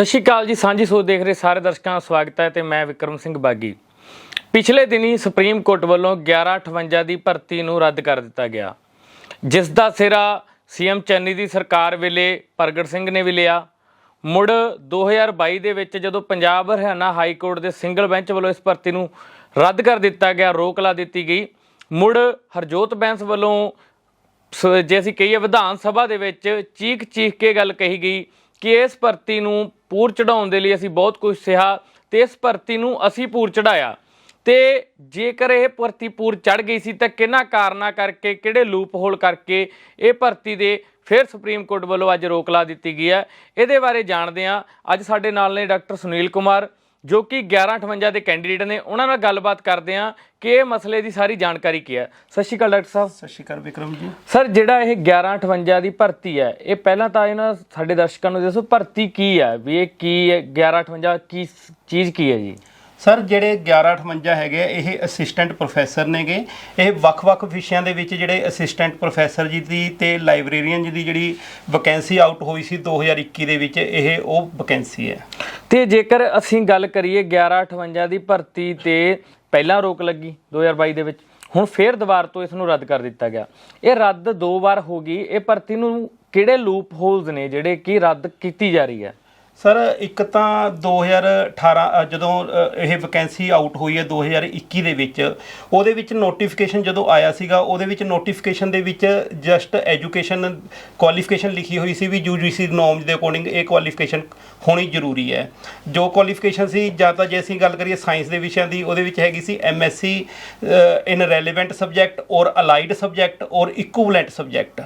ਸਤਿ ਸ਼੍ਰੀ ਅਕਾਲ ਜੀ, ਸਾਂਝੀ ਸੋਚ ਦੇਖ ਰਹੇ ਸਾਰੇ ਦਰਸ਼ਕਾਂ ਦਾ ਸਵਾਗਤ ਹੈ ਤੇ ਮੈਂ ਵਿਕਰਮ ਸਿੰਘ ਬਾਗੀ। ਪਿਛਲੇ ਦਿਨੀ ਸੁਪਰੀਮ ਕੋਰਟ ਵੱਲੋਂ 1158 ਦੀ ਭਰਤੀ ਨੂੰ ਰੱਦ ਕਰ ਦਿੱਤਾ ਗਿਆ। ਜਿਸ ਦਾ ਸਿਰਾ ਸੀਐਮ ਚੰਨੀ ਦੀ ਸਰਕਾਰ ਵੇਲੇ ਪ੍ਰਗਟ ਸਿੰਘ ਨੇ ਵੀ ਲਿਆ। ਮੁੜ 2022 ਦੇ ਵਿੱਚ ਜਦੋਂ ਪੰਜਾਬ ਹਰਿਆਣਾ ਹਾਈ ਕੋਰਟ ਦੇ ਸਿੰਗਲ ਬੈਂਚ ਵੱਲੋਂ ਇਸ ਭਰਤੀ ਨੂੰ ਰੱਦ ਕਰ ਦਿੱਤਾ ਗਿਆ, ਰੋਕ ਲਾ ਦਿੱਤੀ ਗਈ। ਮੁੜ ਹਰਜੋਤ ਬੈਂਸ ਵੱਲੋਂ ਸੋ, ਜੇ ਅਸੀਂ ਕਹੀਏ ਵਿਧਾਨ ਸਭਾ ਦੇ ਵਿੱਚ ਚੀਖ ਚੀਖ ਕੇ ਗੱਲ ਕਹੀ ਗਈ ਕਿ ਇਸ ਭਰਤੀ ਨੂੰ ਪੂਰ ਚੜਾਉਣ ਦੇ ਲਈ ਅਸੀਂ ਬਹੁਤ ਕੁਝ ਸਿਹਾ ਤੇ ਇਸ ਭਰਤੀ ਨੂੰ ਅਸੀਂ ਪੂਰ ਚੜਾਇਆ। ਤੇ ਜੇਕਰ ਇਹ ਭਰਤੀ ਪੂਰ ਚੜ ਗਈ ਸੀ ਤਾਂ ਕਿਹਨਾਂ ਕਾਰਨਾਂ ਕਰਕੇ, ਕਿਹੜੇ ਲੂਪ ਹੋਲ ਕਰਕੇ ਇਹ ਭਰਤੀ ਦੇ ਫਿਰ ਸੁਪਰੀਮ ਕੋਰਟ ਵੱਲੋਂ ਅੱਜ ਰੋਕ ਲਾ ਦਿੱਤੀ ਗਈ ਹੈ। ਇਹਦੇ ਬਾਰੇ ਜਾਣਦੇ ਹਾਂ। ਅੱਜ ਸਾਡੇ ਨਾਲ ਨੇ ਡਾਕਟਰ ਸੁਨੀਲ ਕੁਮਾਰ ਜੋ ਕਿ 1158 ਦੇ ਕੈਂਡੀਡੇਟ ਨੇ ਉਹਨਾਂ ਨਾਲ ਗੱਲਬਾਤ ਕਰਦੇ ਹਾਂ ਕਿ ਇਹ ਮਸਲੇ ਦੀ ਸਾਰੀ ਜਾਣਕਾਰੀ ਕੀ ਹੈ। ਸਤਿ ਸ਼੍ਰੀ ਅਕਾਲ ਡਾਕਟਰ ਸਾਹਿਬ। ਸਤਿ ਸ਼੍ਰੀ ਅਕਾਲ ਵਿਕਰਮ ਜੀ। ਸਰ ਜਿਹੜਾ ਇਹ 1158 ਦੀ ਭਰਤੀ ਹੈ ਇਹ ਪਹਿਲਾਂ ਤਾਂ ਇਹਨਾਂ ਸਾਡੇ ਦਰਸ਼ਕਾਂ ਨੂੰ ਦੱਸੋ ਭਰਤੀ ਕੀ ਹੈ? ਵੀ ਇਹ ਕੀ ਹੈ? 1158 ਕੀ ਚੀਜ਼ ਕੀ ਹੈ ਜੀ? ਸਰ ਜਿਹੜੇ 1158 ਹੈਗੇ ਆ, ਇਹ ਅਸਿਸਟੈਂਟ ਪ੍ਰੋਫੈਸਰ ਨੇਗੇ। ਇਹ ਵੱਖ-ਵੱਖ ਵਿਸ਼ਿਆਂ ਦੇ ਵਿੱਚ ਜਿਹੜੇ ਅਸਿਸਟੈਂਟ ਪ੍ਰੋਫੈਸਰ ਜੀ ਦੀ ਤੇ ਲਾਇਬ੍ਰੇਰੀਅਨ ਜੀ ਦੀ ਜਿਹੜੀ ਵੈਕੈਂਸੀ ਆਊਟ ਹੋਈ ਸੀ 2021 ਦੇ ਵਿੱਚ ਇਹ ਉਹ ਵੈਕੈਂਸੀ ਹੈ। ਤੇ ਜੇਕਰ ਅਸੀਂ ਗੱਲ ਕਰੀਏ 1158 ਦੀ ਭਰਤੀ ਤੇ ਪਹਿਲਾਂ ਰੋਕ ਲੱਗੀ 2022 ਦੇ ਵਿੱਚ, ਹੁਣ ਫੇਰ ਦੁਬਾਰ ਤੋਂ ਇਸ ਨੂੰ ਰੱਦ ਕਰ ਦਿੱਤਾ ਗਿਆ। ਇਹ ਰੱਦ ਦੋ ਵਾਰ ਹੋ ਗਈ। ਇਹ ਭਰਤੀ ਨੂੰ ਕਿਹੜੇ ਲੂਪ ਹੋਲਸ ਨੇ ਜਿਹੜੇ ਕਿ ਰੱਦ ਕੀਤੀ ਜਾ ਰਹੀ ਹੈ? ਸਰ ਇੱਕ ਤਾਂ 2018 ਅ, ਜਦੋਂ ਅ, ਇਹ ਵੈਕੈਂਸੀ ਆਊਟ ਹੋਈ ਹੈ 2021 ਦੇ ਵਿੱਚ ਉਹਦੇ ਵਿੱਚ ਨੋਟੀਫਿਕੇਸ਼ਨ ਜਦੋਂ ਆਇਆ ਸੀਗਾ ਉਹਦੇ ਵਿੱਚ ਨੋਟੀਫਿਕੇਸ਼ਨ ਦੇ ਵਿੱਚ ਜਸਟ ਐਜੂਕੇਸ਼ਨ ਕੁਆਲੀਫਿਕੇਸ਼ਨ ਲਿਖੀ ਹੋਈ ਸੀ ਵੀ ਯੂਜੀਸੀ ਨੋਰਮਸ ਦੇ ਅਕੋਰਡਿੰਗ ਇਹ ਕੁਆਲੀਫਿਕੇਸ਼ਨ ਹੋਣੀ ਜ਼ਰੂਰੀ ਹੈ। ਜੋ ਕੁਆਲੀਫਿਕੇਸ਼ਨ ਸੀ ਜਾਂ ਤਾਂ ਜੇ ਅਸੀਂ ਗੱਲ ਕਰੀਏ ਸਾਇੰਸ ਦੇ ਵਿਸ਼ਿਆਂ ਦੀ ਉਹਦੇ ਵਿੱਚ ਹੈਗੀ ਸੀ MSc in relevant subject or allied subject or equivalent subject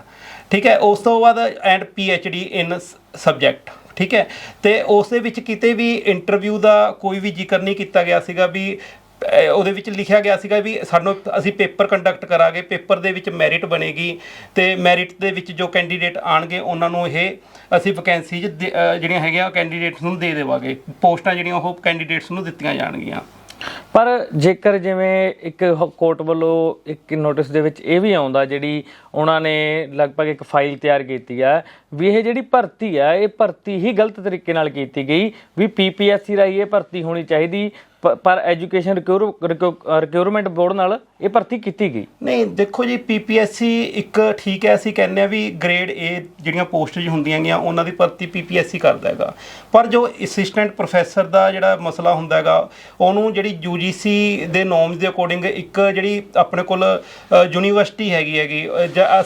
ਠੀਕ ਹੈ ਉਸ ਤੋਂ ਬਾਅਦ ਐਂਡ ਡੀ ਇਨ ਸਬਜੈਕਟ ਠੀਕ ਹੈ? ਤੇ ਉਸ ਦੇ ਵਿੱਚ ਕਿਤੇ ਵੀ ਇੰਟਰਵਿਊ ਦਾ ਕੋਈ ਵੀ ਜ਼ਿਕਰ ਨਹੀਂ ਕੀਤਾ ਗਿਆ ਸੀਗਾ ਵੀ ਉਹਦੇ ਵਿੱਚ ਲਿਖਿਆ ਗਿਆ ਸੀਗਾ ਵੀ ਸਾਨੂੰ ਅਸੀਂ ਪੇਪਰ ਕੰਡਕਟ ਕਰਾਂਗੇ, ਪੇਪਰ ਦੇ ਵਿੱਚ ਮੈਰਿਟ ਬਣੇਗੀ ਤੇ ਮੈਰਿਟ ਦੇ ਵਿੱਚ ਜੋ ਕੈਂਡੀਡੇਟ ਆਣਗੇ, ਉਹਨਾਂ ਨੂੰ ਇਹ ਅਸੀਂ ਵੈਕੈਂਸੀ ਜਿਹੜੀਆਂ ਹੈਗੀਆਂ ਕੈਂਡੀਡੇਟਸ ਨੂੰ ਦੇ ਦੇਵਾਂਗੇ। ਪੋਸਟਾਂ ਜਿਹੜੀਆਂ ਉਹ ਕੈਂਡੀਡੇਟਸ ਨੂੰ ਦਿੱਤੀਆਂ ਜਾਣਗੀਆਂ। ਪਰ ਜੇਕਰ ਜਿਵੇਂ ਇੱਕ ਕੋਰਟ ਵੱਲੋਂ ਇੱਕ ਨੋਟਿਸ ਦੇ ਵਿੱਚ ਇਹ ਵੀ ਆਉਂਦਾ ਜਿਹੜੀ ਉਹਨਾਂ ਨੇ ਲਗਭਗ ਇੱਕ ਫਾਈਲ ਤਿਆਰ ਕੀਤੀ ਹੈ ਵੀ ਇਹ ਜਿਹੜੀ ਭਰਤੀ ਆ, ਇਹ ਭਰਤੀ ਹੀ ਗਲਤ ਤਰੀਕੇ ਨਾਲ ਕੀਤੀ ਗਈ, ਵੀ ਪੀਪੀਐਸਸੀ ਰਾਹੀਂ ਇਹ ਭਰਤੀ ਹੋਣੀ ਚਾਹੀਦੀ ਪਰ ਐਜੂਕੇਸ਼ਨ ਰਿਕਿਊਰਮੈਂਟ ਬੋਰਡ ਨਾਲ ਇਹ ਭਰਤੀ ਕੀਤੀ ਗਈ। ਨਹੀਂ, ਦੇਖੋ ਜੀ ਪੀਪੀਐਸਸੀ ਇੱਕ ਠੀਕ ਹੈ, ਅਸੀਂ ਕਹਿੰਦੇ ਆ ਵੀ ਗ੍ਰੇਡ A ਜਿਹੜੀਆਂ ਪੋਸਟਸ ਹੁੰਦੀਆਂ ਗੀਆਂ ਉਹਨਾਂ ਦੀ ਭਰਤੀ ਪੀਪੀਐਸਸੀ ਕਰਦਾ ਹੈਗਾ। ਪਰ ਜੋ ਅਸਿਸਟੈਂਟ ਪ੍ਰੋਫੈਸਰ ਦਾ ਜਿਹੜਾ ਮਸਲਾ ਹੁੰਦਾ ਹੈਗਾ, ਉਹਨੂੰ ਜਿਹੜੀ ਯੂਜੀਸੀ ਦੇ ਨੋਰਮਸ ਦੇ ਅਕੋਰਡਿੰਗ ਇੱਕ ਜਿਹੜੀ ਆਪਣੇ ਕੋਲ ਯੂਨੀਵਰਸਿਟੀ ਹੈਗੀ ਹੈਗੀ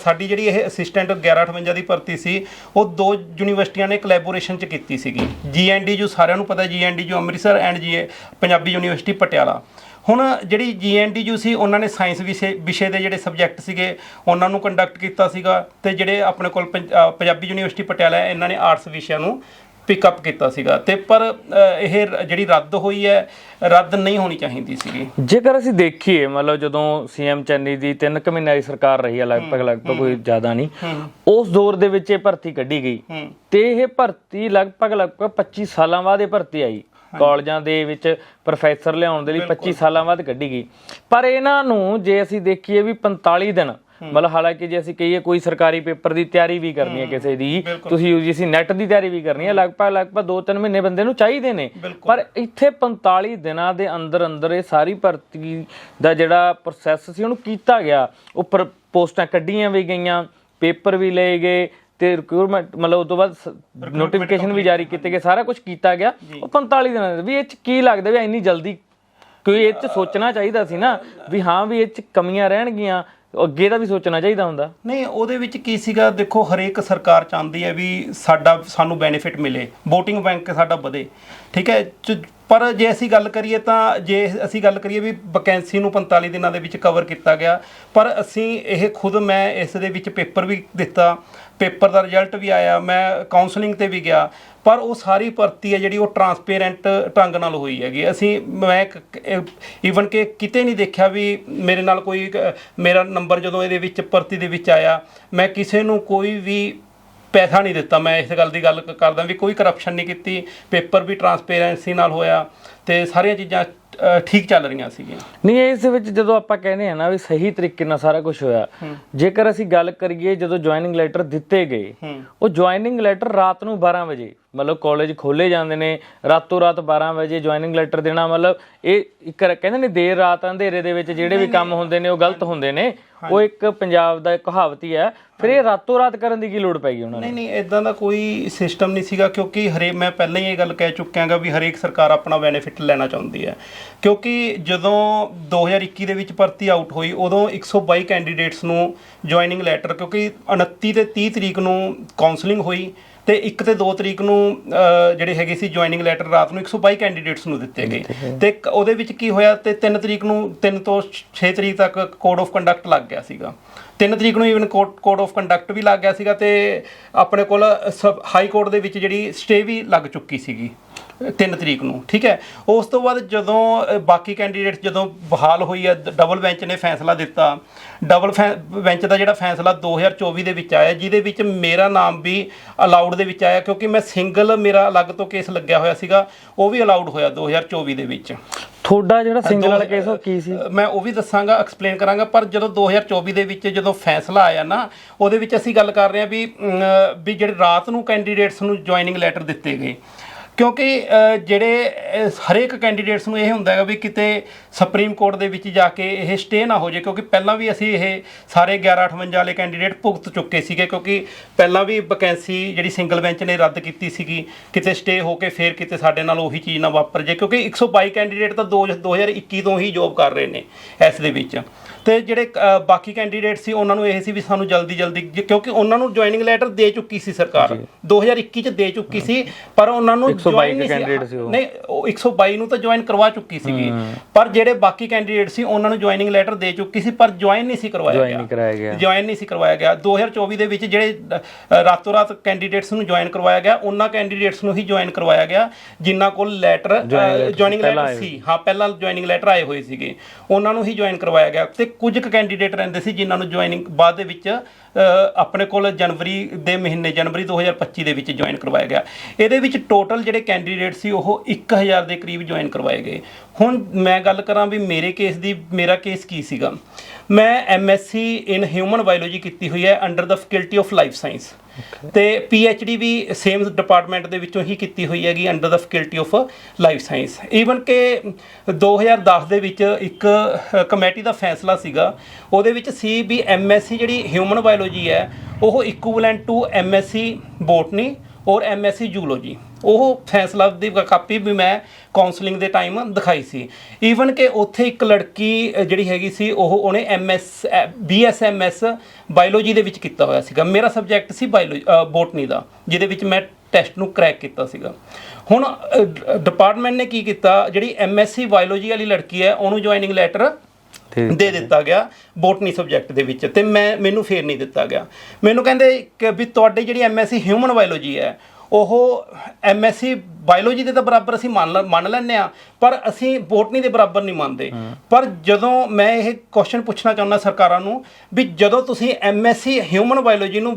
ਸਾਡੀ ਜਿਹੜੀ ਇਹ ਅਸਿਸਟੈਂਟ 1158 ਦੀ ਭਰਤੀ ਸੀ, ਉਹ ਦੋ ਯੂਨੀਵਰਸਿਟੀਆਂ ਨੇ ਕੋਲੈਬੋਰੇਸ਼ਨ ਚ ਕੀਤੀ ਸੀਗੀ। ਜੀਐਨਡੀ ਜੋ ਸਾਰਿਆਂ ਨੂੰ ਪਤਾ ਜੀਐਨਡੀ ਜੋ ਅੰਮ੍ਰਿਤਸਰ ਐਂਡ ਜੀ ਪੰਜਾਬੀ ਯੂਨੀਵਰਸਿਟੀ ਪਟਿਆਲਾ। ਹੁਣ ਜਿਹੜੀ ਜੀਐਨਡੀਯੂ ਸੀ ਉਹਨਾਂ ਨੇ ਸਾਇੰਸ ਵਿਸ਼ੇ ਵਿਸ਼ੇ ਦੇ ਜਿਹੜੇ ਸਬਜੈਕਟ ਸੀਗੇ ਉਹਨਾਂ ਨੂੰ ਕੰਡਕਟ ਕੀਤਾ ਸੀਗਾ ਤੇ ਜਿਹੜੇ ਆਪਣੇ ਕੋਲ ਪੰਜਾਬੀ ਯੂਨੀਵਰਸਿਟੀ ਪਟਿਆਲਾ ਹੈ, ਇਹਨਾਂ ਨੇ ਆਰਟਸ ਵਿਸ਼ਿਆਂ ਨੂੰ ਪਿਕਅਪ ਕੀਤਾ ਸੀਗਾ। ਤੇ ਪਰ ਇਹ ਜਿਹੜੀ ਰੱਦ ਹੋਈ ਹੈ ਰੱਦ ਨਹੀਂ ਹੋਣੀ ਚਾਹੀਦੀ ਸੀਗੀ। ਜੇਕਰ ਅਸੀਂ ਦੇਖੀਏ ਮਤਲਬ ਜਦੋਂ ਸੀਐਮ ਚੰਨੀ ਦੀ 3 ਕੁ ਮਹੀਨਿਆਂ ਦੀ ਸਰਕਾਰ ਰਹੀ ਹੈ ਲਗਭਗ ਲਗਭਗ ਕੋਈ ਜ਼ਿਆਦਾ ਨਹੀਂ ਉਸ ਦੌਰ ਦੇ ਵਿੱਚ ਇਹ ਭਰਤੀ ਕੱਢੀ ਗਈ। ਤੇ ਇਹ ਭਰਤੀ ਲਗਭਗ ਲਗਭਗ 25 ਸਾਲਾਂ ਬਾਅਦ ਇਹ ਭਰਤੀ ਆਈ। ਕਾਲਜਾਂ ਦੇ ਵਿੱਚ ਪ੍ਰੋਫੈਸਰ ਲਿਆਉਣ ਦੇ ਲਈ 25 ਸਾਲਾਂ ਬਾਅਦ ਕੱਢੀ ਗਈ। ਪਰ ਇਹਨਾਂ ਨੂੰ ਜੇ ਅਸੀਂ ਦੇਖੀਏ ਵੀ 45 ਦਿਨ ਮਤਲਬ ਹਾਲਾਂਕਿ ਜੇ ਅਸੀਂ ਕਹੀਏ ਕੋਈ ਸਰਕਾਰੀ ਪੇਪਰ ਦੀ ਤਿਆਰੀ ਵੀ ਕਰਨੀ ਹੈ ਕਿਸੇ ਦੀ ਤੁਸੀਂ ਯੂਜੀਸੀ ਨੈਟ ਦੀ ਤਿਆਰੀ ਵੀ ਕਰਨੀ ਹੈ ਲਗਭਗ ਲਗਭਗ 2-3 ਮਹੀਨੇ ਬੰਦੇ ਨੂੰ ਚਾਹੀਦੇ ਨੇ। ਪਰ ਇੱਥੇ 45 ਦਿਨਾਂ ਦੇ ਅੰਦਰ ਅੰਦਰ ਇਹ ਸਾਰੀ ਭਰਤੀ ਦਾ ਜਿਹੜਾ ਪ੍ਰੋਸੈਸ ਸੀ ਉਹਨੂੰ ਕੀਤਾ ਗਿਆ। ਉੱਪਰ ਪੋਸਟਾਂ ਕੱਢੀਆਂ ਵੀ ਗਈਆਂ ਪੇਪਰ ਵੀ ਲਏ ਗਏ ਤੇ ਰਿਕਰੂਟਮੈਂਟ ਮਤਲਬ ਉਸ ਤੋਂ ਬਾਅਦ ਨੋਟੀਫਿਕੇਸ਼ਨ ਵੀ ਜਾਰੀ ਕੀਤੇ ਗਏ ਸਾਰਾ ਕੁਝ ਕੀਤਾ ਗਿਆ। ਉਹ 45 ਦਿਨਾਂ ਦੇ ਵੀ ਇਹ ਚ ਕੀ ਲੱਗਦਾ ਵੀ ਇੰਨੀ ਜਲਦੀ ਕੋਈ ਇਹ ਚ ਸੋਚਣਾ ਚਾਹੀਦਾ ਸੀ ਨਾ ਵੀ ਹਾਂ ਵੀ ਇਹ ਚ ਕਮੀਆਂ ਰਹਿਣਗੀਆਂ ਅੱਗੇ ਦਾ ਵੀ ਸੋਚਣਾ ਚਾਹੀਦਾ ਹੁੰਦਾ। ਨਹੀਂ ਉਹਦੇ ਵਿੱਚ ਕੀ ਸੀਗਾ ਦੇਖੋ ਹਰੇਕ ਸਰਕਾਰ ਚਾਹੁੰਦੀ ਹੈ ਵੀ ਸਾਡਾ ਸਾਨੂੰ ਬੈਨੀਫਿਟ ਮਿਲੇ। VOTING ਬੈਂਕ ਸਾਡਾ ਵਧੇ। ਠੀਕ ਹੈ, ਚ- ਪਰ ਜੇ ਅਸੀਂ ਗੱਲ ਕਰੀਏ ਤਾਂ ਜੇ ਅਸੀਂ ਗੱਲ ਕਰੀਏ ਵੀ ਵੈਕੈਂਸੀ ਨੂੰ 45 ਦਿਨਾਂ ਦੇ ਵਿੱਚ ਕਵਰ ਕੀਤਾ ਗਿਆ, ਪਰ ਅਸੀਂ ਇਹ ਖੁਦ ਮੈਂ ਇਸ ਦੇ ਵਿੱਚ ਪੇਪਰ ਵੀ ਦਿੱਤਾ, ਪੇਪਰ ਦਾ ਰਿਜ਼ਲਟ ਵੀ ਆਇਆ, ਮੈਂ ਕਾਉਂਸਲਿੰਗ ਤੇ ਵੀ ਗਿਆ, ਪਰ ਉਹ ਸਾਰੀ ਭਰਤੀ ਹੈ ਜਿਹੜੀ ਉਹ ਟਰਾਂਸਪੇਰੈਂਟ ਢੰਗ ਨਾਲ ਹੋਈ ਹੈਗੀ। ਅਸੀਂ, ਮੈਂ ਈਵਨ ਕਿ ਕਿਤੇ ਨਹੀਂ ਦੇਖਿਆ ਵੀ ਮੇਰੇ ਨਾਲ ਕੋਈ, ਮੇਰਾ ਨੰਬਰ ਜਦੋਂ ਇਹਦੇ ਵਿੱਚ, ਭਰਤੀ ਦੇ ਵਿੱਚ ਆਇਆ, ਮੈਂ ਕਿਸੇ ਨੂੰ ਕੋਈ ਵੀ ਪੈਸਾ ਨਹੀਂ ਦਿੱਤਾ। ਮੈਂ ਇਸ ਗੱਲ ਦੀ ਗੱਲ ਕਰਦਾ ਵੀ ਕੋਈ ਕਰਪਸ਼ਨ ਨਹੀਂ ਕੀਤੀ। ਪੇਪਰ ਵੀ ਟਰਾਂਸਪੇਰੈਂਸੀ ਨਾਲ ਹੋਇਆ ਤੇ ਸਾਰੀਆਂ ਚੀਜ਼ਾਂ ਠੀਕ ਚੱਲ ਰਹੀਆਂ ਸੀਗੀਆਂ। ਨਹੀਂ ਇਸ ਵਿੱਚ ਜਦੋਂ ਆਪਾਂ ਕਹਿੰਦੇ ਆ ਨਾ ਵੀ ਸਹੀ ਤਰੀਕੇ ਨਾਲ ਸਾਰਾ ਕੁਝ ਹੋਇਆ ਜੇਕਰ ਅਸੀਂ ਗੱਲ ਕਰੀਏ ਜਦੋਂ ਜੁਆਇਨਿੰਗ ਲੈਟਰ ਦਿੱਤੇ ਗਏ ਉਹ ਜੁਆਇਨਿੰਗ ਲੈਟਰ ਰਾਤ ਨੂੰ 12 ਵਜੇ ਮਤਲਬ ਕਾਲਜ ਖੋਲੇ ਜਾਂਦੇ ਨੇ ਰਾਤੋਂ ਰਾਤ 12 ਵਜੇ ਜੁਆਇਨਿੰਗ ਲੈਟਰ ਦੇਣਾ ਮਤਲਬ ਇਹ ਇੱਕ ਕਹਿੰਦੇ ਨੇ ਦੇਰ ਰਾਤ ਅੰਧੇਰੇ ਦੇ ਵਿੱਚ ਜਿਹੜੇ ਵੀ ਕੰਮ ਹੁੰਦੇ ਨੇ ਉਹ ਗਲਤ ਹੁੰਦੇ ਨੇ ਉਹ ਇੱਕ ਪੰਜਾਬ ਦਾ ਕਹਾਵਤ ਹੀ ਹੈ ਫਿਰ ਇਹ ਰਾਤੋਂ ਰਾਤ ਕਰਨ ਦੀ ਕੀ ਲੋੜ ਪੈ ਗਈ ਉਹਨਾਂ ਨੂੰ? ਨਹੀਂ ਨਹੀਂ ਇਦਾਂ ਦਾ ਕੋਈ ਸਿਸਟਮ ਨਹੀਂ ਸੀਗਾ ਕਿਉਂਕਿ ਹਰੇ ਮੈਂ ਪਹਿਲਾਂ ਹੀ ਇਹ ਗੱਲ ਕਹਿ ਚੁੱਕਿਆਗਾ ਵੀ ਹਰੇਕ ਸਰਕਾਰ ਆਪਣਾ ਬੈਨੀਫਿਟ ਲੈਣਾ ਚਾਹੁੰਦੀ ਹੈ। ਕਿਉਂਕਿ ਜਦੋਂ 2021 ਦੇ ਵਿੱਚ ਭਰਤੀ ਆਊਟ ਹੋਈ ਉਦੋਂ 122 ਕੈਂਡੀਡੇਟਸ ਨੂੰ ਜੁਆਇਨਿੰਗ ਲੈਟਰ ਕਿਉਂਕਿ 29 ਤੇ 30 ਤਰੀਕ ਨੂੰ ਕਾਉਂਸਲਿੰਗ ਹੋਈ ਤੇ 1 ਤੇ 2 ਤਰੀਕ ਨੂੰ ਜਿਹੜੇ ਹੈਗੇ ਸੀ ਜੁਆਇਨਿੰਗ ਲੈਟਰ ਰਾਤ ਨੂੰ 122 ਕੈਂਡੀਡੇਟਸ ਨੂੰ ਦਿੱਤੇ ਗਏ। ਤੇ ਉਹਦੇ ਵਿੱਚ ਕੀ ਹੋਇਆ ਤੇ 3 ਤਰੀਕ ਨੂੰ 3 ਤੋਂ 6 ਤਰੀਕ ਤੱਕ ਕੋਡ ਆਫ ਕੰਡਕਟ ਲੱਗ ਗਿਆ ਸੀਗਾ। 3 ਤਰੀਕ ਨੂੰ ਇਵਨ ਕੋਡ ਆਫ ਕੰਡਕਟ ਵੀ ਲੱਗ ਗਿਆ ਸੀਗਾ ਤੇ ਆਪਣੇ ਕੋਲ ਹਾਈ ਕੋਰਟ ਦੇ ਵਿੱਚ ਜਿਹੜੀ ਸਟੇ ਵੀ ਲੱਗ ਚੁੱਕੀ ਸੀਗੀ। 3 ਤਰੀਕ ਨੂੰ ਠੀਕ ਹੈ? ਉਸ ਤੋਂ ਬਾਅਦ ਜਦੋਂ ਬਾਕੀ ਕੈਂਡੀਡੇਟ ਜਦੋਂ ਬਹਾਲ ਹੋਈ ਹੈ ਡਬਲ ਬੈਂਚ ਨੇ ਫੈਸਲਾ ਦਿੱਤਾ। ਡਬਲ ਬੈਂਚ ਦਾ ਜਿਹੜਾ ਫੈਸਲਾ 2024 ਦੇ ਵਿੱਚ ਆਇਆ ਜਿਹਦੇ ਵਿੱਚ ਮੇਰਾ ਨਾਮ ਵੀ ਅਲਾਉਡ ਦੇ ਵਿੱਚ ਆਇਆ ਕਿਉਂਕਿ ਮੈਂ ਸਿੰਗਲ ਮੇਰਾ ਅਲੱਗ ਤੋਂ ਕੇਸ ਲੱਗਿਆ ਹੋਇਆ ਸੀਗਾ ਉਹ ਵੀ ਅਲਾਉਡ ਹੋਇਆ 2024 ਦੇ ਵਿੱਚ। ਤੁਹਾਡਾ ਜਿਹੜਾ ਸਿੰਗਲ ਵਾਲਾ ਕੇਸ ਉਹ ਕੀ ਸੀ? ਮੈਂ ਉਹ ਵੀ ਦੱਸਾਂਗਾ ਐਕਸਪਲੇਨ ਕਰਾਂਗਾ ਪਰ ਜਦੋਂ 2024 ਦੇ ਵਿੱਚ ਜਦੋਂ ਫੈਸਲਾ ਆਇਆ ਨਾ ਉਹਦੇ ਵਿੱਚ ਅਸੀਂ ਗੱਲ ਕਰ ਰਹੇ ਹਾਂ ਵੀ ਵੀ ਜਿਹੜੇ ਰਾਤ ਨੂੰ ਕੈਂਡੀਡੇਟਸ ਨੂੰ ਜੁਆਇਨਿੰਗ ਲੈਟਰ ਦਿੱਤੇ ਗਏ ਕਿਉਂਕਿ ਜਿਹੜੇ ਹਰੇਕ ਕੈਂਡੀਡੇਟਸ ਨੂੰ ਇਹ ਹੁੰਦਾ ਹੈਗਾ ਵੀ ਕਿਤੇ ਸੁਪਰੀਮ ਕੋਰਟ ਦੇ ਵਿੱਚ ਜਾ ਕੇ ਇਹ ਸਟੇ ਨਾ ਹੋ ਜਾਏ ਕਿਉਂਕਿ ਪਹਿਲਾਂ ਵੀ ਅਸੀਂ ਇਹ ਸਾਰੇ 1158 ਵਾਲੇ ਕੈਂਡੀਡੇਟ ਭੁਗਤ ਚੁੱਕੇ ਸੀਗੇ ਕਿਉਂਕਿ ਪਹਿਲਾਂ ਵੀ ਵੈਕੈਂਸੀ ਜਿਹੜੀ ਸਿੰਗਲ ਬੈਂਚ ਨੇ ਰੱਦ ਕੀਤੀ ਸੀਗੀ ਕਿਤੇ ਸਟੇ ਹੋ ਕੇ ਫੇਰ ਕਿਤੇ ਸਾਡੇ ਨਾਲ ਉਹੀ ਚੀਜ਼ ਨਾ ਵਾਪਰ ਜੇ ਕਿਉਂਕਿ 122 ਕੈਂਡੀਡੇਟ ਤਾਂ ਦੋ- 2021 ਤੋਂ ਹੀ ਜੋਬ ਕਰ ਰਹੇ ਨੇ ਇਸ ਦੇ ਵਿੱਚ। ਤੇ ਜਿਹੜੇ ਬਾਕੀ ਕੈਂਡੀਡੇਟ ਸੀ ਉਹਨਾਂ ਨੂੰ ਇਹ ਸੀ ਵੀ ਸਾਨੂੰ ਜਲਦੀ ਜਲਦੀ ਕਿਉਂਕਿ ਉਹਨਾਂ ਨੂੰ ਜੁਆਇਨਿੰਗ ਲੈਟਰ ਦੇ ਚੁੱਕੀ ਸੀ ਸਰਕਾਰ। 2021 ਚ ਦੇ ਚੁੱਕੀ ਸੀ ਪਰ ਉਹਨਾਂ ਨੂੰ 122 join ਨਹੀਂ ਸੀ। ਉਹ। ਨਹੀਂ ਉਹ 122 ਨੂੰ ਤਾਂ ਜੁਆਇਨ ਕਰਵਾ ਚੁੱਕੀ ਸੀਗੀ। ਪਰ ਜਿਹੜੇ ਬਾਕੀ ਕੈਂਡੀਡੇਟ ਸੀ ਉਹਨਾਂ ਨੂੰ ਜੁਆਇਨਿੰਗ ਲੈਟਰ ਦੇ ਚੁੱਕੀ ਸੀ ਪਰ ਜੁਆਇਨ ਨਹੀਂ ਸੀ ਕਰਵਾਇਆ Join ਨਹੀਂ ਕਰਾਇਆ ਗਿਆ। ਜੁਆਇਨ ਨਹੀਂ ਸੀ ਕਰਵਾਇਆ ਗਿਆ। 2024 ਦੇ ਵਿੱਚ ਜਿਹੜੇ ਰਾਤੋਂ ਰਾਤ ਕੈਂਡੀਡੇਟਸ ਨੂੰ ਜੁਆਇਨ ਕਰਵਾਇਆ ਗਿਆ ਉਹਨਾਂ ਕੈਂਡੀਡੇਟਸ ਨੂੰ ਹੀ ਜੁਆਇਨ ਕਰਵਾਇਆ ਗਿਆ ਜਿਨ੍ਹਾਂ ਕੋਲ ਲੈਟਰ ਜੁਆਇਨਿੰਗ ਲੈਟਰ ਸੀ। ਹਾਂ ਪਹਿਲਾਂ ਜੁਆਇਨਿੰਗ ਲੈਟਰ ਆਏ ਹੋਏ ਸੀਗੇ। ਉਹਨਾਂ ਨੂੰ ਹੀ ਜੁਆਇਨ ਕਰਵਾਇਆ ਗਿਆ। ਤੇ ਕੁਝ ਕੈਂਡੀਡੇਟ ਰਹਿੰਦੇ ਸੀ ਜਿਨ੍ਹਾਂ ਨੂੰ ਜੁਆਇਨਿੰਗ ਬਾਅਦ ਦੇ ਵਿੱਚ ਆਪਣੇ ਕੋਲ ਜਨਵਰੀ ਦੇ ਮਹੀਨੇ, ਜਨਵਰੀ 2025 ਦੇ ਵਿੱਚ ਜੁਆਇਨ ਕਰਵਾਇਆ ਗਿਆ। ਇਹਦੇ ਵਿੱਚ ਟੋਟਲ ਜਿਹੜੇ ਕੈਂਡੀਡੇਟ ਸੀ, ਉਹ 1000 ਦੇ ਕਰੀਬ ਜੁਆਇਨ ਕਰਵਾਏ ਗਏ। ਹੁਣ ਮੈਂ ਗੱਲ ਕਰਾਂ ਵੀ ਮੇਰੇ ਕੇਸ ਦੀ, ਮੇਰਾ ਕੇਸ ਕੀ ਸੀਗਾ? ਮੈਂ ਐਮਐਸਸੀ ਇਨ ਹਿਊਮਨ ਬਾਇਓਲੋਜੀ ਕੀਤੀ ਹੋਈ ਹੈ under the faculty of life science ਤੇ ਡੀ ਵੀ ਸੇਮ ਡਿਪਾਰਟਮੈਂਟ ਦੇ ਵਿੱਚੋਂ ਹੀ ਕੀਤੀ ਹੋਈ ਹੈਗੀ under the faculty of life science even ਕਿ 2010 ਦੇ ਵਿੱਚ ਇੱਕ ਕਮੇਟੀ ਦਾ ਫੈਸਲਾ ਸੀਗਾ ਉਹਦੇ ਵਿੱਚ ਸੀ ਵੀ ਐਮਐਸਸੀ ਜਿਹੜੀ ਹਿਊਮਨ ਬਾਇਓਲੋਜੀ ਹੈ ਉਹ equivalent to MSc botany or MSc zoology ਉਹ ਫੈਸਲਾ ਦੀ ਕਾਪੀ ਵੀ ਮੈਂ ਕਾਉਂਸਲਿੰਗ ਦੇ ਟਾਈਮ ਦਿਖਾਈ ਸੀ। ਈਵਨ ਕਿ ਉੱਥੇ ਇੱਕ ਲੜਕੀ ਜਿਹੜੀ ਹੈਗੀ ਸੀ ਉਹ ਉਹਨੇ ਐਮਐਸ ਬੀਐਸਐਮਐਸ ਬਾਇਓਲੋਜੀ ਦੇ ਵਿੱਚ ਕੀਤਾ ਹੋਇਆ ਸੀਗਾ। ਮੇਰਾ ਸਬਜੈਕਟ ਸੀ ਬਾਇਓਲੋਜੀ ਬੋਟਨੀ ਦਾ ਜਿਹਦੇ ਵਿੱਚ ਮੈਂ ਟੈਸਟ ਨੂੰ ਕ੍ਰੈਕ ਕੀਤਾ ਸੀਗਾ। ਹੁਣ ਡਿਪਾਰਟਮੈਂਟ ਨੇ ਕੀ ਕੀਤਾ? ਜਿਹੜੀ ਐਮਐਸਸੀ ਬਾਇਓਲੋਜੀ ਵਾਲੀ ਲੜਕੀ ਹੈ ਉਹਨੂੰ ਜੁਆਇਨਿੰਗ ਲੈਟਰ ਦੇ ਦਿੱਤਾ ਗਿਆ। ਬੋਟਨੀ ਸਬਜੈਕਟ ਦੇ ਵਿੱਚ। ਤੇ ਮੈਂ ਮੈਨੂੰ ਫੇਰ ਨਹੀਂ ਦਿੱਤਾ ਗਿਆ। ਮੈਨੂੰ ਕਹਿੰਦੇ ਕਿ ਵੀ ਤੁਹਾਡੀ ਜਿਹੜੀ ਐਮਐਸਸੀ ਹਿਊਮਨ ਬਾਇਓਲੋਜੀ ਹੈ ਉਹ ਐਮਐਸਸੀ ਬਾਇਓਲੋਜੀ ਦੇ ਤਾਂ ਬਰਾਬਰ ਅਸੀਂ ਮੰਨ ਮੰਨ ਲੈਂਦੇ ਆ ਪਰ ਅਸੀਂ ਬੋਟਨੀ ਦੇ ਬਰਾਬਰ ਨਹੀਂ ਮੰਨਦੇ। ਪਰ ਜਦੋਂ ਮੈਂ ਇਹ ਕੁਐਸਚਨ ਪੁੱਛਣਾ ਚਾਹੁੰਦਾ ਸਰਕਾਰਾਂ ਨੂੰ ਵੀ ਜਦੋਂ ਤੁਸੀਂ ਐਮਐਸਸੀ ਹਿਊਮਨ ਬਾਇਓਲੋਜੀ ਨੂੰ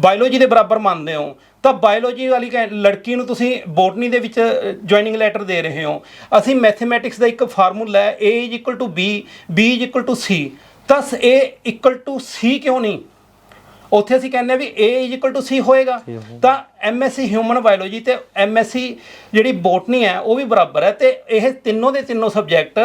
ਬਾਇਓਲੋਜੀ ਦੇ ਬਰਾਬਰ ਮੰਨਦੇ ਹੋ ਤਾਂ ਬਾਇਓਲੋਜੀ ਵਾਲੀ ਲੜਕੀ ਨੂੰ ਤੁਸੀਂ ਬੋਟਨੀ ਦੇ ਵਿੱਚ ਜੁਆਇਨਿੰਗ ਲੈਟਰ ਦੇ ਰਹੇ ਹੋ। ਅਸੀਂ ਮੈਥਮੈਟਿਕਸ ਦਾ ਇੱਕ ਫਾਰਮੂਲਾ ਹੈ a b b c ਤਾਂ a c ਕਿਉਂ ਨਹੀਂ? ਉੱਥੇ ਅਸੀਂ ਕਹਿੰਦੇ ਆ ਵੀ a c ਹੋਏਗਾ। ਤਾਂ ਐਮਐਸਸੀ ਹਿਊਮਨ ਬਾਇਓਲੋਜੀ ਤੇ ਐਮਐਸਸੀ ਜਿਹੜੀ ਬੋਟਨੀ ਹੈ ਉਹ ਵੀ ਬਰਾਬਰ ਹੈ ਤੇ ਇਹ ਤਿੰਨੋਂ ਦੇ ਤਿੰਨੋਂ ਸਬਜੈਕਟ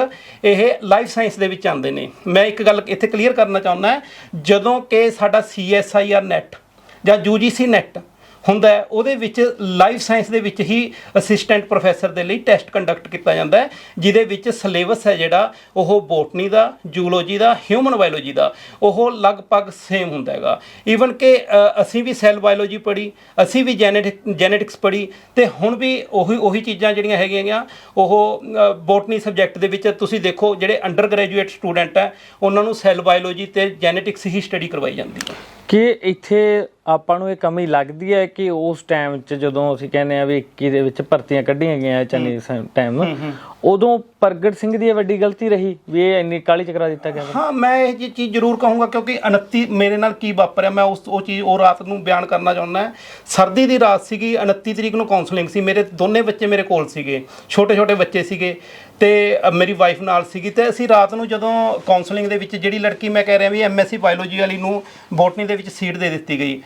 ਇਹ ਲਾਈਫ ਸਾਇੰਸ ਦੇ ਵਿੱਚ ਆਉਂਦੇ ਨੇ। ਮੈਂ ਇੱਕ ਗੱਲ ਇੱਥੇ ਕਲੀਅਰ ਕਰਨਾ ਚਾਹੁੰਦਾ ਜਦੋਂ ਕਿ ਸਾਡਾ ਸੀਐਸਆਈਆਰ ਨੈਟ ਜਾਂ ਯੂਜੀਸੀ ਨੈਟ ਹੁੰਦਾ ਹੈ। ਉਹਦੇ ਵਿੱਚ ਲਾਈਫ ਸਾਇੰਸ ਦੇ ਵਿੱਚ ਹੀ ਅਸਿਸਟੈਂਟ ਪ੍ਰੋਫੈਸਰ ਦੇ ਲਈ ਟੈਸਟ ਕੰਡਕਟ ਕੀਤਾ ਜਾਂਦਾ ਹੈ, ਜਿਹਦੇ ਵਿੱਚ ਸਿਲੇਬਸ ਹੈ ਜਿਹੜਾ, ਉਹ ਬੋਟਨੀ ਦਾ ਜੂਲੋਜੀ ਦਾ ਹਿਊਮਨ ਬਾਇਓਲੋਜੀ ਦਾ, ਉਹ ਲਗਭਗ ਸੇਮ ਹੁੰਦਾ ਹੈਗਾ। ਈਵਨ ਕਿ ਅਸੀਂ ਵੀ ਸੈੱਲ ਬਾਇਓਲੋਜੀ ਪੜ੍ਹੀ, ਅਸੀਂ ਵੀ ਜੈਨੇਟਿਕ ਜੈਨੇਟਿਕਸ ਪੜ੍ਹੀ, ਤੇ ਹੁਣ ਵੀ ਉਹੀ ਉਹੀ ਚੀਜ਼ਾਂ ਜਿਹੜੀਆਂ ਹੈਗੀਆਂ ਉਹ ਬੋਟਨੀ ਸਬਜੈਕਟ ਦੇ ਵਿੱਚ ਤੁਸੀਂ ਦੇਖੋ, ਜਿਹੜੇ ਅੰਡਰ ਗ੍ਰੈਜੂਏਟ ਸਟੂਡੈਂਟ ਹੈ, ਉਹਨਾਂ ਨੂੰ ਸੈੱਲ ਬਾਇਓਲੋਜੀ ਤੇ ਜੈਨੇਟਿਕਸ ਹੀ ਸਟੱਡੀ ਕਰਵਾਈ ਜਾਂਦੀ ਹੈ। ਕਿ ਇੱਥੇ ਆਪਾਂ ਨੂੰ ਇਹ ਕਮੀ ਲੱਗਦੀ ਹੈ ਕਿ ਉਸ ਟਾਈਮ 'ਚ ਜਦੋਂ ਅਸੀਂ ਕਹਿੰਦੇ ਆ ਵੀ 21 ਦੇ ਵਿੱਚ ਭਰਤੀਆਂ ਕੱਢੀਆਂ ਗਈਆਂ ਚੰਨੀ ਟਾਈਮ ਉਦੋਂ ਪ੍ਰਗਟ ਸਿੰਘ ਦੀ ਇਹ ਵੱਡੀ ਗਲਤੀ ਰਹੀ ਵੀ ਇਹ ਇੰਨੀ ਕਾਲੀ ਚ ਕਰਾ ਦਿੱਤਾ ਗਿਆ। ਹਾਂ ਮੈਂ ਇਹ ਜੀ ਚੀਜ਼ ਜ਼ਰੂਰ ਕਹੂੰਗਾ ਕਿਉਂਕਿ 29 ਮੇਰੇ ਨਾਲ ਕੀ ਵਾਪਰਿਆ ਮੈਂ ਉਸ ਉਹ ਚੀਜ਼ ਉਹ ਰਾਤ ਨੂੰ ਬਿਆਨ ਕਰਨਾ ਚਾਹੁੰਦਾ ਸਰਦੀ ਦੀ ਰਾਤ ਸੀਗੀ 29 ਤਰੀਕ ਨੂੰ ਕਾਉਂਸਲਿੰਗ ਸੀ। ਮੇਰੇ ਦੋਨੇ ਬੱਚੇ ਮੇਰੇ ਕੋਲ ਸੀਗੇ ਛੋਟੇ ਛੋਟੇ ਬੱਚੇ ਸੀਗੇ ਤੇ ਮੇਰੀ ਵਾਈਫ ਨਾਲ ਸੀਗੀ ਤੇ ਅਸੀਂ ਰਾਤ ਨੂੰ ਜਦੋਂ ਕਾਉਂਸਲਿੰਗ ਦੇ ਵਿੱਚ ਜਿਹੜੀ ਲੜਕੀ ਮੈਂ ਕਹਿ ਰਿਹਾ ਵੀ ਐਮਐਸਸੀ ਬਾਇਓਲੋਜੀ ਵਾਲੀ ਨੂੰ ਬੋਟਨੀ ਦੇ ਵਿੱਚ ਸੀਟ ਦੇ ਦਿੱਤੀ ਗਈ।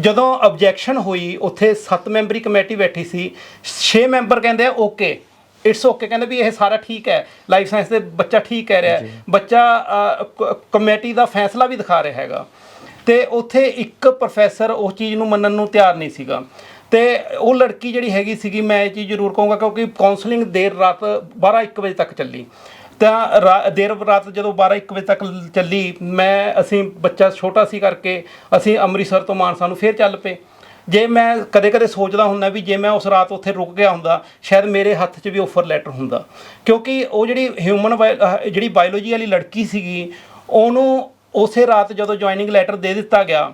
ਜਦੋਂ ਆਬਜੈਕਸ਼ਨ ਹੋਈ ਉੱਥੇ 7 ਮੈਂਬਰੀ ਕਮੇਟੀ ਬੈਠੀ ਸੀ। 6 ਮੈਂਬਰ ਕਹਿੰਦੇ ਆ ਓਕੇ ਇਟਸ ਓਕੇ ਕਹਿੰਦੇ ਵੀ ਇਹ ਸਾਰਾ ਠੀਕ ਹੈ। ਲਾਈਫ ਸਾਇੰਸ ਦੇ ਬੱਚਾ ਠੀਕ ਕਹਿ ਰਿਹਾ ਬੱਚਾ ਕਮੇਟੀ ਦਾ ਫੈਸਲਾ ਵੀ ਦਿਖਾ ਰਿਹਾ ਹੈਗਾ। ਤੇ ਉੱਥੇ ਇੱਕ ਪ੍ਰੋਫੈਸਰ ਉਸ ਚੀਜ਼ ਨੂੰ ਮੰਨਣ ਨੂੰ ਤਿਆਰ ਨਹੀਂ ਸੀਗਾ। ਤੇ ਉਹ ਲੜਕੀ ਜਿਹੜੀ ਹੈਗੀ ਸੀਗੀ ਮੈਂ ਇਹ ਚੀਜ਼ ਜ਼ਰੂਰ ਕਹੂੰਗਾ ਕਿਉਂਕਿ ਕਾਉਂਸਲਿੰਗ ਦੇਰ ਰਾਤ 12 1 ਵਜੇ ਤੱਕ ਚੱਲੀ। ਤਾਂ ਰਾ- ਦੇਰ ਰਾਤ ਜਦੋਂ 12 1 ਵਜੇ ਤੱਕ ਚੱਲੀ, ਮੈਂ, ਅਸੀਂ ਬੱਚਾ ਛੋਟਾ ਸੀ ਕਰਕੇ, ਅਸੀਂ ਅੰਮ੍ਰਿਤਸਰ ਤੋਂ ਮਾਨਸਾ ਨੂੰ ਫੇਰ ਚੱਲ ਪਏ। ਜੇ ਮੈਂ ਕਦੇ ਕਦੇ ਸੋਚਦਾ ਹੁੰਦਾ ਵੀ ਜੇ ਮੈਂ ਉਸ ਰਾਤ ਉੱਥੇ ਰੁਕ ਗਿਆ ਹੁੰਦਾ, ਸ਼ਾਇਦ ਮੇਰੇ ਹੱਥ 'ਚ ਵੀ ਆਫਰ ਲੈਟਰ ਹੁੰਦਾ। ਕਿਉਂਕਿ ਉਹ ਜਿਹੜੀ ਹਿਊਮਨ ਜਿਹੜੀ ਬਾਇਓਲੋਜੀ ਵਾਲੀ ਲੜਕੀ ਸੀਗੀ, ਉਹਨੂੰ ਉਸੇ ਰਾਤ ਜਦੋਂ ਜੁਆਇਨਿੰਗ ਲੈਟਰ ਦੇ ਦਿੱਤਾ ਗਿਆ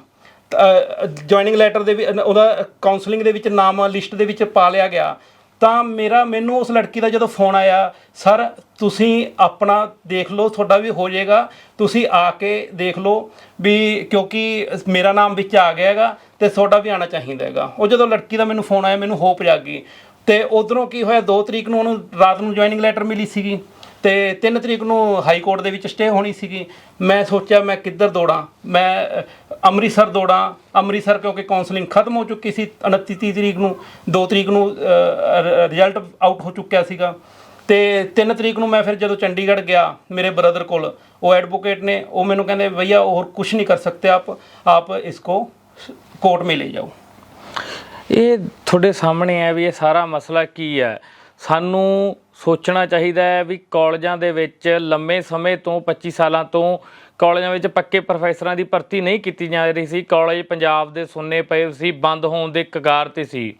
ਜੁਆਇਨਿੰਗ ਲੈਟਰ ਦੇ ਉਹਦਾ ਕਾਉਂਸਲਿੰਗ ਦੇ ਵਿੱਚ, ਨਾਮ ਲਿਸਟ ਦੇ ਵਿੱਚ ਪਾ ਲਿਆ ਗਿਆ ਤਾਂ ਮੇਰਾ, ਮੈਨੂੰ ਉਸ ਲੜਕੀ ਦਾ ਜਦੋਂ ਫੋਨ ਆਇਆ, ਸਰ, ਤੁਸੀਂ ਆਪਣਾ ਦੇਖ ਲਓ, ਤੁਹਾਡਾ ਵੀ ਹੋ ਜਾਏਗਾ। ਤੁਸੀਂ ਆ ਕੇ ਦੇਖ ਲਓ ਵੀ ਕਿਉਂਕਿ ਮੇਰਾ ਨਾਮ ਵਿੱਚ ਆ ਗਿਆ ਹੈਗਾ ਤੇ ਤੁਹਾਡਾ ਵੀ ਆਣਾ ਚਾਹੀਦਾ ਹੈਗਾ। ਉਹ ਜਦੋਂ ਲੜਕੀ ਦਾ ਮੈਨੂੰ ਫੋਨ ਆਇਆ, ਮੈਨੂੰ ਹੋਪ ਜਾਗੀ ਤੇ ਉਧਰੋਂ ਕੀ ਹੋਇਆ 2 ਤਰੀਕ ਨੂੰ ਉਹਨੂੰ ਰਾਤ ਨੂੰ ਜੁਆਇਨਿੰਗ ਲੈਟਰ ਮਿਲੀ ਸੀਗੀ। ਤੇ 3 ਤਰੀਕ ਨੂੰ ਹਾਈ ਕੋਰਟ ਦੇ ਵਿੱਚ ਸਟੇ ਹੋਣੀ ਸੀਗੀ। ਮੈਂ ਸੋਚਿਆ ਮੈਂ ਕਿੱਧਰ ਦੌੜਾਂ? ਮੈਂ ਅੰਮ੍ਰਿਤਸਰ ਦੌੜਾਂ। ਅੰਮ੍ਰਿਤਸਰ ਕਿਉਂਕਿ ਕਾਉਂਸਲਿੰਗ ਖਤਮ ਹੋ ਚੁੱਕੀ ਸੀ 29 30 ਤਰੀਕ ਨੂੰ। 2 ਤਰੀਕ ਨੂੰ ਰਿਜ਼ਲਟ ਆਊਟ ਹੋ ਚੁੱਕਿਆ ਸੀਗਾ। ਤੇ 3 ਤਰੀਕ ਨੂੰ ਮੈਂ ਫਿਰ ਜਦੋਂ ਚੰਡੀਗੜ੍ਹ ਗਿਆ ਮੇਰੇ ਬ੍ਰਦਰ ਕੋਲ, ਉਹ ਐਡਵੋਕੇਟ ਨੇ, ਉਹ ਮੈਨੂੰ ਕਹਿੰਦੇ, ਭਈਆ, ਹੋਰ ਕੁਝ ਨਹੀਂ ਕਰ ਸਕਦੇ ਆਪ। ਆਪ ਇਸਕੋ ਕੋਰਟ ਮੇ ਲੈ ਜਾਓ। ਇਹ ਤੁਹਾਡੇ ਸਾਹਮਣੇ ਹੈ ਵੀ ਇਹ ਸਾਰਾ ਮਸਲਾ ਕੀ ਹੈ? ਸਾਨੂੰ ਸੋਚਣਾ ਚਾਹੀਦਾ ਹੈ ਵੀ ਕਾਲਜਾਂ ਦੇ ਵਿੱਚ ਲੰਮੇ ਸਮੇਂ ਤੋਂ 25 ਸਾਲਾਂ ਤੋਂ ਕਾਲਜਾਂ ਵਿੱਚ ਪੱਕੇ ਪ੍ਰੋਫੈਸਰਾਂ ਦੀ ਭਰਤੀ ਨਹੀਂ ਕੀਤੀ ਜਾ ਰਹੀ ਸੀ। ਕਾਲਜ ਪੰਜਾਬ ਦੇ ਸੁੰਨੇ ਪਏ ਸੀ, ਬੰਦ ਹੋਣ ਦੇ ਕਗਾਰ ਤੇ ਸੀ।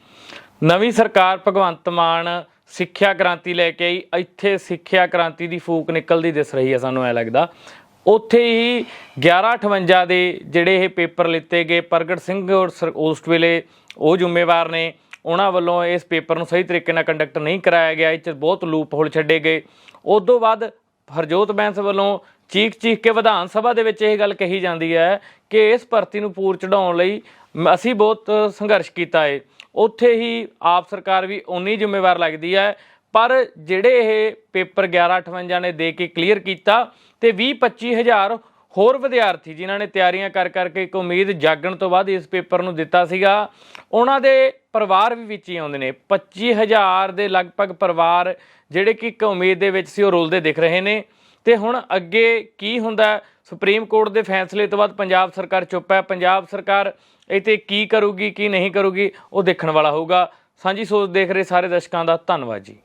ਨਵੀਂ ਸਰਕਾਰ ਭਗਵੰਤ ਮਾਨ ਸਿੱਖਿਆ ਕ੍ਰਾਂਤੀ ਲੈ ਕੇ ਆਈ। ਇੱਥੇ ਸਿੱਖਿਆ ਕ੍ਰਾਂਤੀ ਦੀ ਫੂਕ ਨਿਕਲਦੀ ਦਿਸ ਰਹੀ ਹੈ, ਸਾਨੂੰ ਐ ਲੱਗਦਾ। ਉੱਥੇ ਹੀ 1158 ਦੇ ਜਿਹੜੇ ਇਹ ਪੇਪਰ ਲਿੱਤੇ ਗਏ, ਪ੍ਰਗਟ ਸਿੰਘ ਔਰ ਸਰ- ਉਸ ਵੇਲੇ ਉਹ ਜ਼ਿੰਮੇਵਾਰ ਨੇ। ਉਹਨਾਂ ਵੱਲੋਂ ਇਸ ਪੇਪਰ ਨੂੰ ਸਹੀ ਤਰੀਕੇ ਨਾਲ ਕੰਡਕਟ ਨਹੀਂ ਕਰਾਇਆ ਗਿਆ, ਇਹ 'ਚ ਬਹੁਤ ਲੂਪ ਹੋਲ ਛੱਡੇ ਗਏ। ਉਸ ਤੋਂ ਬਾਅਦ ਹਰਜੋਤ ਬੈਂਸ ਵੱਲੋਂ ਚੀਖ ਚੀਖ ਕੇ ਵਿਧਾਨ ਸਭਾ ਦੇ ਵਿੱਚ ਇਹ ਗੱਲ ਕਹੀ ਜਾਂਦੀ ਹੈ ਕਿ ਇਸ ਭਰਤੀ ਨੂੰ ਪੂਰ ਚੜਾਉਣ ਲਈ ਮ- ਅਸੀਂ ਬਹੁਤ ਸੰਘਰਸ਼ ਕੀਤਾ ਹੈ ਉੱਥੇ ਹੀ ਆਪ ਸਰਕਾਰ ਵੀ ਉਨੀ ਜ਼ਿੰਮੇਵਾਰ ਲੱਗਦੀ ਹੈ, ਪਰ ਜਿਹੜੇ ਇਹ ਪੇਪਰ 1158 ਨੇ ਦੇ ਕੇ ਕਲੀਅਰ ਕੀਤਾ ਤੇ 20 25 ਹਜ਼ਾਰ ਹੋਰ ਵਿਦਿਆਰਥੀ ਜਿਨ੍ਹਾਂ ਨੇ ਤਿਆਰੀਆਂ ਕਰ ਕਰਕੇ ਇੱਕ ਉਮੀਦ ਜਾਗਣ ਤੋਂ ਬਾਅਦ ਇਸ ਪੇਪਰ ਨੂੰ ਦਿੱਤਾ ਸੀਗਾ, ਉਹਨਾਂ ਦੇ ਪਰਿਵਾਰ ਵੀ ਵਿੱਚ ਹੀ ਆਉਂਦੇ ਨੇ। 25000 ਦੇ ਲਗਭਗ ਪਰਿਵਾਰ ਜਿਹੜੇ ਕਿ ਇੱਕ ਉਮੀਦ ਦੇ ਵਿੱਚ ਸੀ ਉਹ ਰੁਲਦੇ ਦਿਖ ਰਹੇ ਨੇ। ਤੇ ਹੁਣ ਅੱਗੇ ਕੀ ਹੁੰਦਾ ਸੁਪਰੀਮ ਕੋਰਟ ਦੇ ਫੈਸਲੇ ਤੋਂ ਬਾਅਦ ਪੰਜਾਬ ਸਰਕਾਰ ਚੁੱਪ ਹੈ। ਪੰਜਾਬ ਸਰਕਾਰ ਇਹ ਤੇ ਕੀ ਕਰੂਗੀ, ਕੀ ਨਹੀਂ ਕਰੂਗੀ, ਉਹ ਦੇਖਣ ਵਾਲਾ ਹੋਊਗਾ। ਸਾਂਝੀ ਸੋਚ ਦੇਖ ਰਹੇ ਸਾਰੇ ਦਰਸ਼ਕਾਂ ਦਾ ਧੰਨਵਾਦ ਜੀ।